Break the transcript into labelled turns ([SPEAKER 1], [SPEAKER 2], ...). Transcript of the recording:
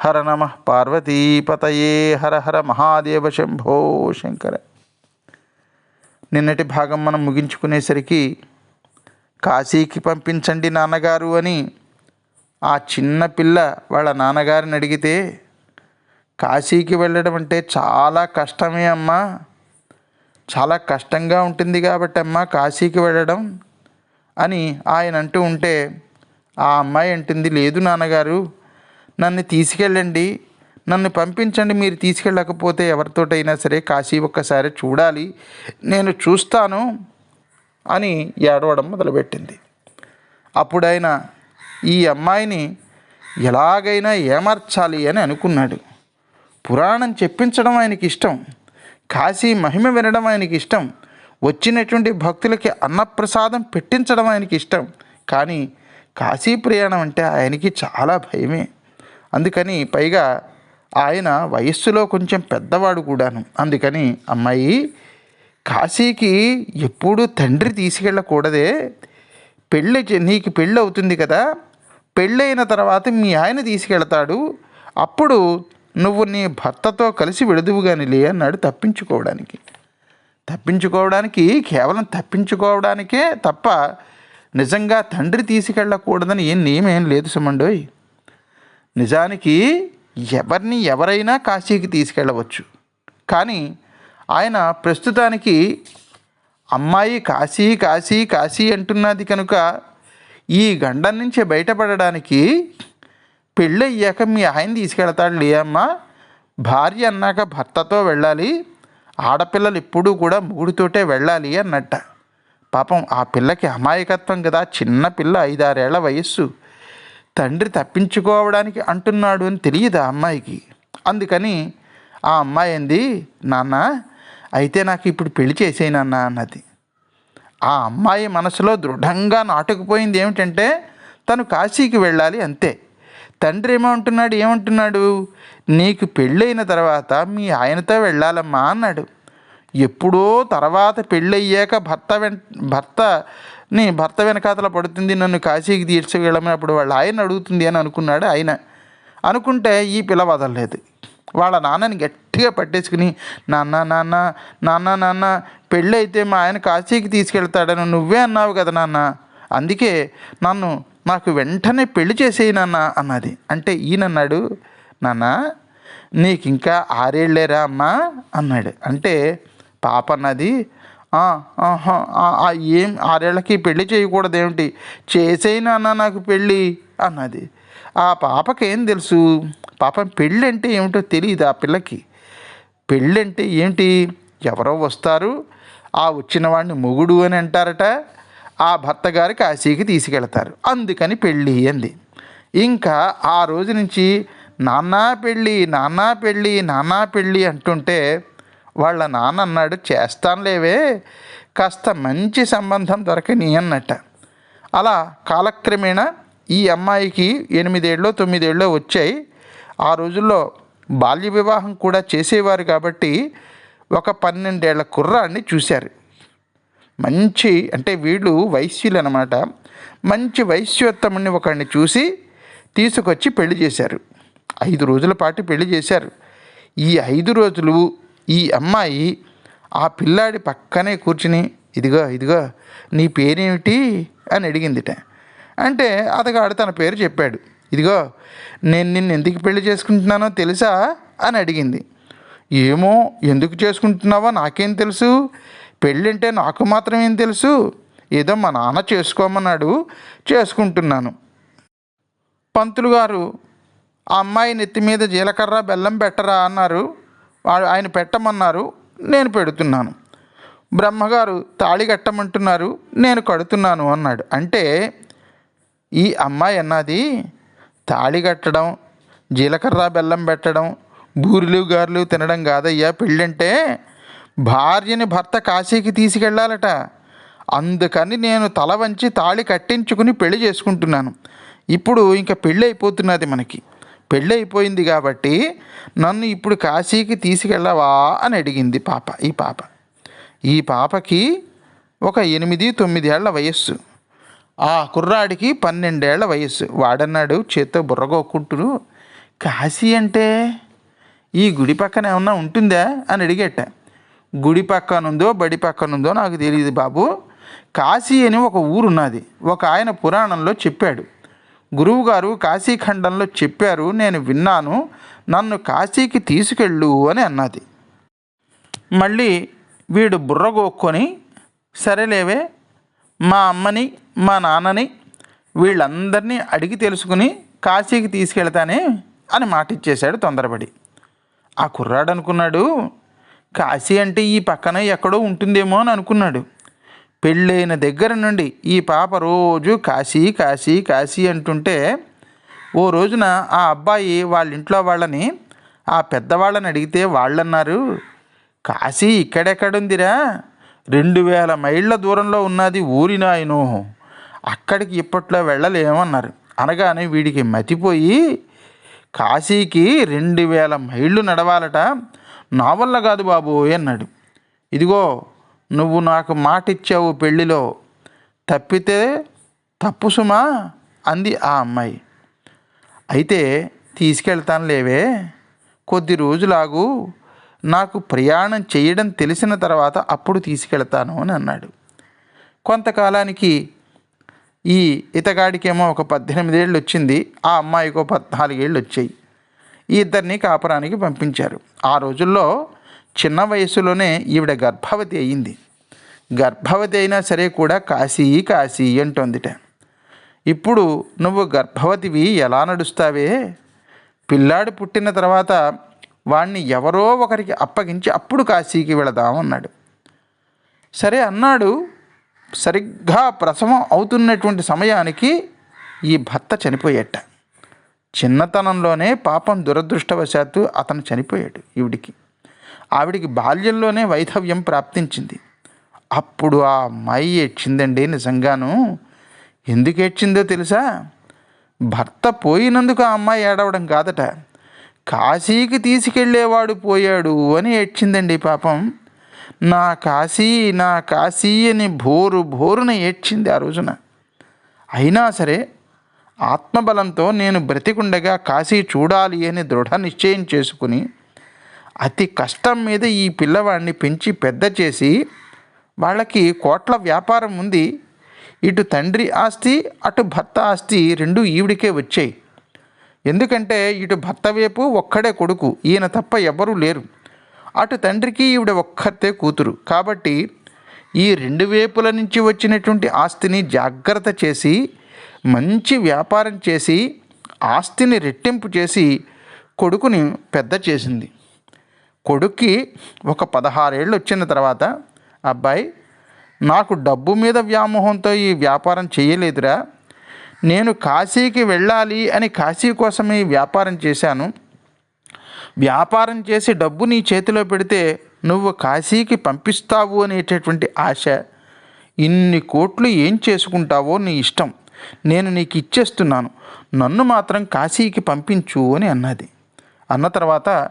[SPEAKER 1] హర నమ పార్వతీపతయే హర హర మహాదేవ శంభో శంకర. నిన్నటి భాగం మనం ముగించుకునేసరికి కాశీకి పంపించండి నాన్నగారు అని ఆ చిన్న పిల్ల వాళ్ళ నాన్నగారిని అడిగితే కాశీకి వెళ్ళడం అంటే చాలా కష్టమే అమ్మా. చాలా కష్టంగా ఉంటుంది కాబట్టి అమ్మా కాశీకి వెళ్ళడం అని ఆయన అంటూ ఉంటే ఆ అమ్మాయి అంటుంది లేదు నాన్నగారు నన్ను తీసుకెళ్ళండి. నన్ను పంపించండి. మీరు తీసుకెళ్ళకపోతే ఎవరితోటైనా సరే కాశీ ఒక్కసారి చూడాలి. నేను చూస్తాను అని ఏడవడం మొదలుపెట్టింది. అప్పుడు ఆయన ఈ అమ్మాయిని ఎలాగైనా ఏమర్చాలి అని అనుకున్నాడు. పురాణం చెప్పించడం ఆయనకి ఇష్టం. కాశీ మహిమ వినడం ఆయనకి ఇష్టం. వచ్చినటువంటి భక్తులకి అన్నప్రసాదం పెట్టించడం ఆయనకి ఇష్టం. కానీ కాశీ ప్రయాణం అంటే ఆయనకి చాలా భయమే. అందుకని పైగా ఆయన వయస్సులో కొంచెం పెద్దవాడు కూడాను. అందుకని అమ్మాయి కాశీకి ఎప్పుడూ తండ్రి తీసుకెళ్ళకూడదే. పెళ్ళి నీకు పెళ్ళి అవుతుంది కదా. పెళ్ళైన తర్వాత మీ ఆయన తీసుకెళ్తాడు. అప్పుడు నువ్వు నీ భర్తతో కలిసి విడుదువు కానిలే అన్నాడు తప్పించుకోవడానికి. తప్పించుకోవడానికి కేవలం తప్పించుకోవడానికే తప్ప నిజంగా తండ్రి తీసుకెళ్ళకూడదని ఏం నియమేం లేదు సుమండోయ్. నిజానికి ఎవరిని ఎవరైనా కాశీకి తీసుకెళ్ళవచ్చు. కానీ ఆయన ప్రస్తుతానికి అమ్మాయి కాశీ కాశీ కాశీ అంటున్నది కనుక ఈ గండం నుంచి బయటపడడానికి పెళ్ళయ్యాక మీ ఆయన తీసుకెళ్తాడు లేమ్మా భార్య అన్నాక భర్తతో వెళ్ళాలి. ఆడపిల్లలు ఎప్పుడూ కూడా మూడితోటే వెళ్ళాలి అన్నట్ట. పాపం ఆ పిల్లకి అమాయకత్వం కదా చిన్న పిల్ల ఐదారేళ్ళ వయస్సు. తండ్రి తప్పించుకోవడానికి అంటున్నాడు అని తెలియదు ఆ అమ్మాయికి? అందుకని ఆ అమ్మాయి అంది నాన్న అయితే నాకు ఇప్పుడు పెళ్ళి చేసేయి నాన్న అన్నది. ఆ అమ్మాయి మనసులో దృఢంగా నాటుకుపోయింది ఏమిటంటే తను కాశీకి వెళ్ళాలి అంతే. తండ్రి ఏమంటున్నాడు ఏమంటున్నాడు? నీకు పెళ్ళైన తర్వాత మీ ఆయనతో వెళ్ళాలమ్మా అన్నాడు. ఎప్పుడో తర్వాత పెళ్ళయ్యాక భర్త వెంట భర్త నీ భర్త వెనకాతల పడుతుంది నన్ను కాశీకి తీసుకెళ్ళమన్నప్పుడు వాళ్ళ ఆయన అడుగుతుంది అని అనుకున్నాడు ఆయన. అనుకుంటే ఈ పిల్ల వదలలేదు. వాళ్ళ నాన్నని గట్టిగా పట్టేసుకుని నాన్న నాన్న నాన్న నాన్న పెళ్ళి అయితే మా ఆయన కాశీకి తీసుకెళ్తాడని నువ్వే అన్నావు కదా నాన్న. అందుకే నన్ను నాకు వెంటనే పెళ్ళి చేసేయి నాన్న అన్నది. అంటే ఈయనన్నాడు నాన్న నీకు ఇంకా ఆరేళ్ళేరా అమ్మా అన్నాడు. అంటే పాప అన్నది ఏం ఆరేళ్ళకి పెళ్ళి చేయకూడదు ఏమిటి చేసేయి నాకు పెళ్ళి అన్నది. ఆ పాపకేం తెలుసు? పాపం పెళ్ళి అంటే ఏమిటో తెలియదు ఆ పిల్లకి? పెళ్ళి అంటే ఏంటి ఎవరో వస్తారు. ఆ వచ్చిన వాడిని మొగుడు అని అంటారట. ఆ భర్త గారి కాశీకి తీసుకెళ్తారు. అందుకని పెళ్ళి అంది. ఇంకా ఆ రోజు నుంచి నాన్న పెళ్ళి నాన్న పెళ్ళి నాన్న పెళ్ళి అంటుంటే వాళ్ళ నాన్న అన్నాడు చేస్తానులేవే కాస్త మంచి సంబంధం దొరకని అన్నట్ట. అలా కాలక్రమేణా ఈ అమ్మాయికి ఎనిమిదేళ్ళు తొమ్మిదేళ్ళు వచ్చాయి. ఆ రోజుల్లో బాల్య వివాహం కూడా చేసేవారు కాబట్టి ఒక పన్నెండేళ్ళ కుర్రాన్ని చూశారు. మంచి అంటే వీళ్ళు వైశ్యులు అనమాట మంచి వైశ్యోత్తముని ఒకడిని చూసి తీసుకొచ్చి పెళ్ళి చేశారు. ఐదు రోజుల పాటు పెళ్ళి చేశారు. ఈ ఐదు రోజులు ఈ అమ్మాయి ఆ పిల్లాడి పక్కనే కూర్చుని ఇదిగో ఇదిగో నీ పేరేమిటి? అని అడిగిందిట. అంటే అతగాడు తన పేరు చెప్పాడు. ఇదిగో నేను నిన్ను ఎందుకు పెళ్ళి చేసుకుంటున్నానో తెలుసా? అని అడిగింది. ఏమో ఎందుకు చేసుకుంటున్నావో నాకేం తెలుసు. పెళ్ళంటే నాకు మాత్రమేం తెలుసు. ఏదో మా నాన్న చేసుకోమన్నాడు చేసుకుంటున్నాను. పంతులు గారు ఆ అమ్మాయి నెత్తి మీద జీలకర్ర బెల్లం పెట్టరా? అన్నారు. ఆయన పెట్టమన్నారు నేను పెడుతున్నాను. బ్రహ్మగారు తాళి కట్టమంటున్నారు నేను కడుతున్నాను అన్నాడు. అంటే ఈ అమ్మాయి అన్నది తాళి కట్టడం జీలకర్ర బెల్లం పెట్టడం బూరెలు గారెలు తినడం కాదయ్యా. పెళ్ళంటే భార్యని భర్త కాశీకి తీసుకెళ్ళాలట అందుకని నేను తల వంచి తాళి కట్టించుకుని పెళ్ళి చేసుకుంటున్నాను. ఇప్పుడు ఇంకా పెళ్ళి అయిపోతున్నది మనకి. పెళ్ళి అయిపోయింది కాబట్టి నన్ను ఇప్పుడు కాశీకి తీసుకెళ్ళవా అని అడిగింది పాప ఈ పాప. ఈ పాపకి ఒక ఎనిమిది తొమ్మిదేళ్ళ వయస్సు. ఆ కుర్రాడికి పన్నెండేళ్ళ వయస్సు. వాడన్నాడు చేత్తో బుర్రగొక్కుంటూ కాశీ అంటే ఈ గుడి పక్కన ఏమన్నా ఉంటుందా అని అడిగేట. గుడి పక్కనుందో బడి పక్కనుందో నాకు తెలియదు బాబు. కాశీ అని ఒక ఊరున్నది. ఒక ఆయన పురాణంలో చెప్పాడు. గురువుగారు కాశీఖండంలో చెప్పారు నేను విన్నాను నన్ను కాశీకి తీసుకెళ్ళు అని అన్నది. మళ్ళీ వీడు బుర్రగోక్కొని సరేలేవే మా అమ్మని మా నాన్నని వీళ్ళందరినీ అడిగి తెలుసుకుని కాశీకి తీసుకెళ్తానే అని మాట ఇచ్చేశాడు తొందరపడి. ఆ కుర్రాడు అనుకున్నాడు కాశీ అంటే ఈ పక్కన ఎక్కడో ఉంటుందేమో అని అనుకున్నాడు. పెళ్ళైన దగ్గర నుండి ఈ పాప రోజు కాశీ కాశీ కాశీ అంటుంటే ఓ రోజున ఆ అబ్బాయి వాళ్ళ ఇంట్లో వాళ్ళని ఆ పెద్దవాళ్ళని అడిగితే వాళ్ళన్నారు కాశీ ఇక్కడెక్కడుందిరా? రెండు వేల మైళ్ళ దూరంలో ఉన్నది ఊరి నాయను. అక్కడికి ఇప్పట్లో వెళ్ళలేమన్నారు. అనగానే వీడికి మతిపోయి కాశీకి రెండు వేల మైళ్ళు నడవాలట. నా వల్ల కాదు బాబు అన్నాడు. ఇదిగో నువ్వు నాకు మాటిచ్చావు పెళ్ళిలో. తప్పితే తప్పు సుమా అంది ఆ అమ్మాయి. అయితే తీసుకెళ్తాను లేవే. కొద్ది రోజులాగు. నాకు ప్రయాణం చేయడం తెలిసిన తర్వాత అప్పుడు తీసుకెళ్తాను అని అన్నాడు. కొంతకాలానికి ఈ ఇతగాడికేమో ఒక పద్దెనిమిదేళ్ళు వచ్చింది. ఆ అమ్మాయికో పద్నాలుగేళ్ళు వచ్చాయి. ఈ ఇద్దరిని కాపురానికి పంపించారు. ఆ రోజుల్లో చిన్న వయసులోనే ఈవిడ గర్భవతి అయింది. గర్భవతి అయినా సరే కూడా కాశీ కాశీ అంటోందిట. ఇప్పుడు నువ్వు గర్భవతివి ఎలా నడుస్తావే? పిల్లాడు పుట్టిన తర్వాత వాణ్ణి ఎవరో ఒకరికి అప్పగించి అప్పుడు కాశీకి వెళదాం అన్నాడు. సరే అన్నాడు. సరిగ్గా ప్రసవం అవుతున్నటువంటి సమయానికి ఈ భర్త చనిపోయేట. చిన్నతనంలోనే పాపం దురదృష్టవశాత్తు అతను చనిపోయాడు ఈవిడికి. ఆవిడికి బాల్యంలోనే వైధవ్యం ప్రాప్తించింది. అప్పుడు ఆ అమ్మాయి ఏడ్చిందండి నిజంగాను. ఎందుకు ఏడ్చిందో తెలుసా? భర్త పోయినందుకు ఆ అమ్మాయి ఏడవడం కాదట. కాశీకి తీసుకెళ్ళేవాడు పోయాడు అని ఏడ్చిందండి పాపం. నా కాశీ నా కాశీ అని భోరు భోరున ఏడ్చింది ఆ రోజున. అయినా సరే ఆత్మబలంతో నేను బ్రతికుండగా కాశీ చూడాలి అని దృఢ నిశ్చయం చేసుకుని అతి కష్టం మీద ఈ పిల్లవాడిని పెంచి పెద్ద చేసి వాళ్ళకి కోట్ల వ్యాపారం ఉంది. ఇటు తండ్రి ఆస్తి అటు భర్త ఆస్తి రెండు ఈవిడికే వచ్చాయి. ఎందుకంటే ఇటు భర్త వైపు ఒక్కడే కొడుకు ఈయన తప్ప ఎవరూ లేరు. అటు తండ్రికి ఈవిడ ఒక్కతే కూతురు. కాబట్టి ఈ రెండు వైపుల నుంచి వచ్చినటువంటి ఆస్తిని జాగ్రత్త చేసి మంచి వ్యాపారం చేసి ఆస్తిని రెట్టింపు చేసి కొడుకుని పెద్ద చేసింది. కొడుక్కి ఒక పదహారేళ్ళు వచ్చిన తర్వాత అబ్బాయి నాకు డబ్బు మీద వ్యామోహంతో ఈ వ్యాపారం చేయలేదురా. నేను కాశీకి వెళ్ళాలి అని కాశీ కోసమే ఈ వ్యాపారం చేశాను. వ్యాపారం చేసి డబ్బు నీ చేతిలో పెడితే నువ్వు కాశీకి పంపిస్తావు అనేటటువంటి ఆశ. ఇన్ని కోట్లు ఏం చేసుకుంటావో నీ ఇష్టం. నేను నీకు ఇచ్చేస్తున్నాను. నన్ను మాత్రం కాశీకి పంపించు అని అన్నది. అన్న తర్వాత